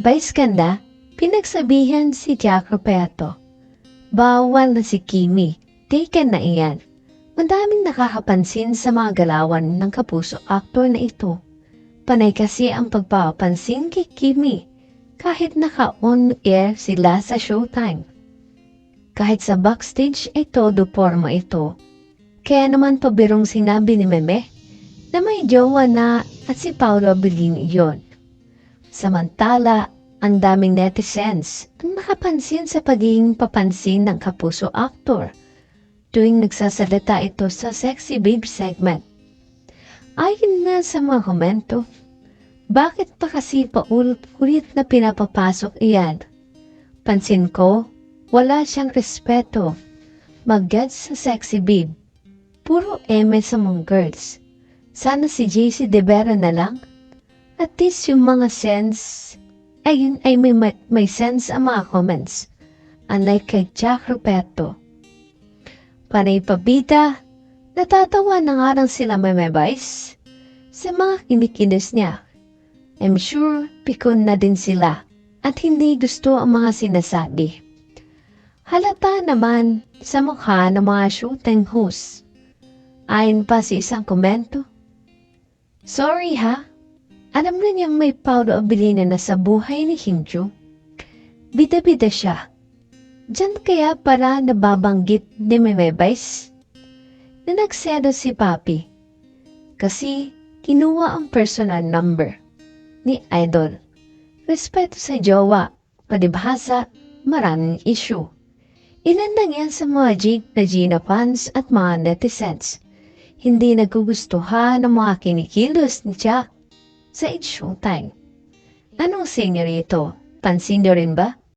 Vice ganda, pinagsabihan si Jack Roberto. Bawal na si Kimi, taken na iyan. Madaming nakakapansin sa mga galawan ng kapuso actor na ito. Panay kasi ang pagpapansin kay Kimi kahit naka-on-air sila sa showtime. Kahit sa backstage ay todo forma ito. Kaya naman pabirong sinabi ni Meme na may jowa na at si Paolo Abilino iyon. Samantala, ang daming netizens ang nakapansin sa pagiging papansin ng kapuso actor tuwing nagsasalita ito sa Sexy Babe segment. Ayon nga sa mga komento, bakit pa kasi paulit-ulit na pinapapasok iyan? Pansin ko, wala siyang respeto. Mag-gets sa Sexy Babe. Puro eme sa mga girls. Sana si JC De Vera na lang. At least yung mga sense, ayun ay may, may, may sense ang mga comments. Unlike kay Jack Roberto. Panay pabida, natatawa na nga lang sila may vice sa mga kinikilos niya. I'm sure pikon na din sila at hindi gusto ang mga sinasabi. Halata naman sa mukha ng mga shooting host. Ayon pa sa isang komento, Sorry ha, alam na niyang may Paulo Abilina na sa buhay ni Hinju. Bida-bida siya. Diyan kaya para nababanggit ni Memebais na nagsedo si Papi kasi kinuha ang personal number ni Idol. Respeto sa jowa, palibhasa, maraming issue. Ilan lang yan sa mga jig na Gina fans at mga netizens. Hindi nagugustuhan ng mga kinikilos ni Jack sa It's Showtime. Anong singer ito? Pansin niyo rin ba?